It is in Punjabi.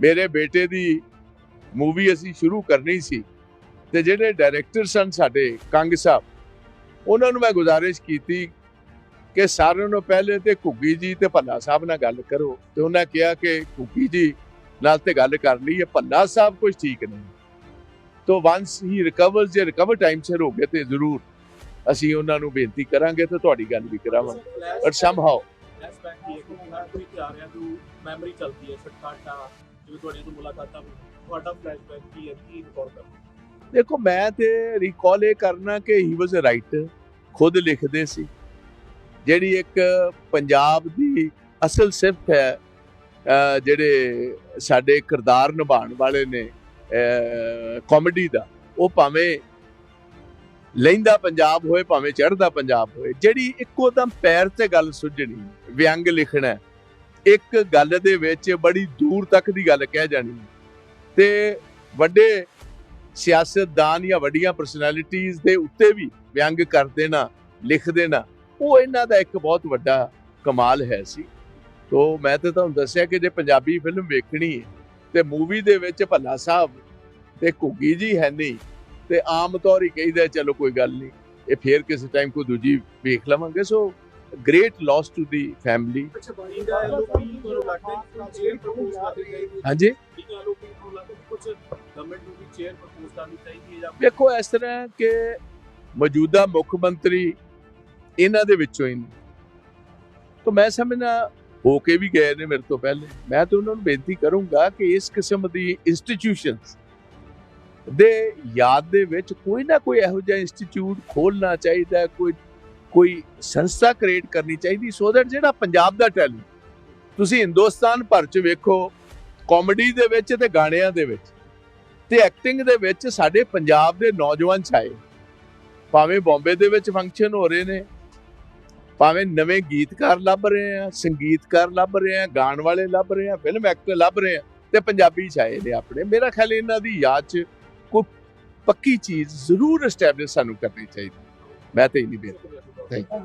ਮੇਰੇ ਬੇਟੇ ਦੀ ਮੂਵੀ ਅਸੀਂ ਸ਼ੁਰੂ ਕਰਨੀ ਸੀ ਤੇ ਜਿਹੜੇ ਡਾਇਰੈਕਟਰ ਸਨ ਸਾਡੇ ਕੰਗ ਸਾਹਿਬ ਉਹਨਾਂ ਨੂੰ ਮੈਂ ਗੁਜ਼ਾਰਿਸ਼ ਕੀਤੀ ਕਿ ਸਾਰਿਆਂ ਨੂੰ ਪਹਿਲੇ ਤੇ ਘੁੱਗੀ ਜੀ ਤੇ ਭੱਲਾ ਸਾਹਿਬ ਨਾਲ ਗੱਲ ਕਰੋ ਤੇ ਉਹਨਾਂ ਕਿਹਾ ਕਿ ਘੁੱਗੀ ਜੀ ਨਾਲ ਤੇ ਗੱਲ ਕਰ ਲਈ ਹੈ ਭੱਲਾ ਸਾਹਿਬ ਕੁਝ ਠੀਕ ਨਹੀਂ। ਤੋ ਵਾਂਸ ਹੀ ਰਿਕਵਰਸ ਜੇ ਰਿਕਵਰ ਟਾਈਮ ਸਿਰ ਹੋ ਗਏ ਤੇ ਜ਼ਰੂਰ ਅਸੀਂ ਉਹਨਾਂ ਨੂੰ ਬੇਨਤੀ ਕਰਾਂਗੇ ਤੇ ਤੁਹਾਡੀ ਗੱਲ ਵੀ ਕਰਾਵਾਂਗੇ। ਬਟ ਸਮਹਾਉ ਫਲੈਸ਼ਬੈਕ ਕੀ ਹੈ ਕਿ ਹਰ ਕੋਈ ਪਿਆਰਿਆਂ ਨੂੰ ਮੈਮਰੀ ਚਲਦੀ ਹੈ ਛਟਕਾਟਾ ਜਿਵੇਂ ਤੁਹਾਡੀਆਂ ਤੋਂ ਮੁਲਾਕਾਤਾਂ ਵੀ ਤੁਹਾਡਾ ਫਲੈਸ਼ਬੈਕ ਕੀ ਹੈ? ਕੀ ਰਿਕਾਰਡ ਕਰਨਾ ਦੇਖੋ, ਮੈਂ ਤੇ ਰਿਕਾਲ ਇਹ ਕਰਨਾ ਕਿ ਹੀ ਵਾਸ ਅ ਰਾਈਟਰ ਖੁਦ ਲਿਖਦੇ ਸੀ। ਜਿਹੜੀ ਇੱਕ ਪੰਜਾਬ ਦੀ ਅਸਲ ਸਿਫਤ ਹੈ, ਅਹ ਜਿਹੜੇ ਸਾਡੇ ਕਿਰਦਾਰ ਨਿਭਾਉਣ ਵਾਲੇ ਨੇ ਕਾਮੇਡੀ ਦਾ, ਉਹ ਭਾਵੇਂ ਲਹਿੰਦਾ ਪੰਜਾਬ ਹੋਏ, ਭਾਵੇਂ ਚੜ੍ਹਦਾ ਪੰਜਾਬ ਹੋਏ, ਜਿਹੜੀ ਇੱਕੋ ਦਮ ਪੈਰ ਤੇ ਗੱਲ ਸੁਝਣੀ ਵਿਅੰਗ ਲਿਖਣਾ ਇੱਕ ਗੱਲ ਦੇ ਵਿੱਚ ਬੜੀ ਦੂਰ ਤੱਕ ਦੀ ਗੱਲ ਕਹਿ ਜਾਣੀ ਤੇ ਵੱਡੇ ਸਿਆਸਤਦਾਨ ਜਾਂ ਵੱਡੀਆਂ ਪਰਸਨੈਲਿਟੀਆਂ ਦੇ ਉੱਤੇ ਵੀ ਵਿਅੰਗ ਕਰ ਦੇਣਾ ਲਿਖ ਦੇਣਾ ਉਹ ਇਹਨਾਂ ਦਾ ਇੱਕ ਬਹੁਤ ਵੱਡਾ ਕਮਾਲ ਹੈ ਸੀ। ਤੋ ਮੈਂ ਤੇ ਤੁਹਾਨੂੰ ਦੱਸਿਆ ਕਿ ਜੇ ਪੰਜਾਬੀ ਫਿਲਮ ਵੇਖਣੀ ਹੈ, ਤੇ ਮੂਵੀ ਦੇ ਵਿੱਚ ਭੱਲਾ ਸਾਹਿਬ ਤੇ ਘੁੱਗੀ ਜੀ ਹੈ ਨਹੀਂ, ਤੇ ਆਮ ਤੌਰ ਹੀ ਕਹੀਦਾ, ਚਲੋ ਕੋਈ ਗੱਲ ਨਹੀਂ, ਇਹ ਫੇਰ ਕਿਸੇ ਟਾਈਮ ਕੋਈ ਦੂਜੀ ਵੇਖ ਲਵਾਂਗੇ। So great loss to the family ਹਾਂਜੀ। ਵੇਖੋ ਇਸ ਤਰ੍ਹਾਂ ਕਿ ਮੌਜੂਦਾ ਮੁੱਖ ਮੰਤਰੀ ਇਹਨਾਂ ਦੇ ਵਿੱਚੋਂ ਹੀ ਨੇ। ਤਾਂ ਮੈਂ ਸਮਝਣਾ ਹੋ ਕੇ ਵੀ ਗਏ ਨੇ ਮੇਰੇ ਤੋਂ ਪਹਿਲੇ। ਮੈਂ ਤਾਂ ਉਹਨਾਂ ਨੂੰ ਬੇਨਤੀ ਕਰੂੰਗਾ ਕਿ ਇਸ ਕਿਸਮ ਦੀ ਇੰਸਟੀਟਿਊਸ਼ਨਸ ਦੇ ਯਾਦ ਦੇ ਵਿੱਚ ਕੋਈ ਨਾ ਕੋਈ ਇਹੋ ਜਿਹਾ ਇੰਸਟੀਚਿਊਟ ਖੋਲਣਾ ਚਾਹੀਦਾ ਕੋਈ ਕੋਈ ਸੰਸਥਾ ਕ੍ਰੀਏਟ ਕਰਨੀ ਚਾਹੀਦੀ ਸੋ ਦੈਟ ਜਿਹੜਾ ਪੰਜਾਬ ਦਾ ਟੈਲੈਂਟ ਤੁਸੀਂ ਹਿੰਦੁਸਤਾਨ ਭਰ ਚ ਵੇਖੋ ਕਾਮੇਡੀ ਦੇ ਵਿੱਚ ਤੇ ਗਾਣਿਆਂ ਦੇ ਵਿੱਚ, ਤੇ ਐਕਟਿੰਗ ਦੇ ਵਿੱਚ ਸਾਡੇ ਪੰਜਾਬ ਦੇ ਨੌਜਵਾਨ ਛਾਏ। ਭਾਵੇਂ ਬੰਬੇ ਦੇ ਵਿੱਚ ਫੰਕਸ਼ਨ ਹੋ ਰਹੇ ਨੇ, ਭਾਵੇਂ ਨਵੇਂ ਗੀਤਕਾਰ ਲੱਭ ਰਹੇ ਆ, ਸੰਗੀਤਕਾਰ ਲੱਭ ਰਹੇ ਆ, ਗਾਣ ਵਾਲੇ ਲੱਭ ਰਹੇ ਆ ਫਿਲਮ ਐਕਟਰ ਲੱਭ ਰਹੇ ਆ, ਤੇ ਪੰਜਾਬੀ ਛਾਏ ਨੇ ਆਪਣੇ। ਮੇਰਾ ਖਿਆਲ ਇਹਨਾਂ ਦੀ ਯਾਦ 'ਚ ਕੋਈ ਪੱਕੀ ਚੀਜ਼ ਜ਼ਰੂਰ ਐਸਟੈਬਲਿਸ਼ ਸਾਨੂੰ ਕਰਨੀ ਚਾਹੀਦੀ। ਮੈਂ ਤੇ ਇਹ ਨਹੀਂ ਬੇਨਤੀ। Thank you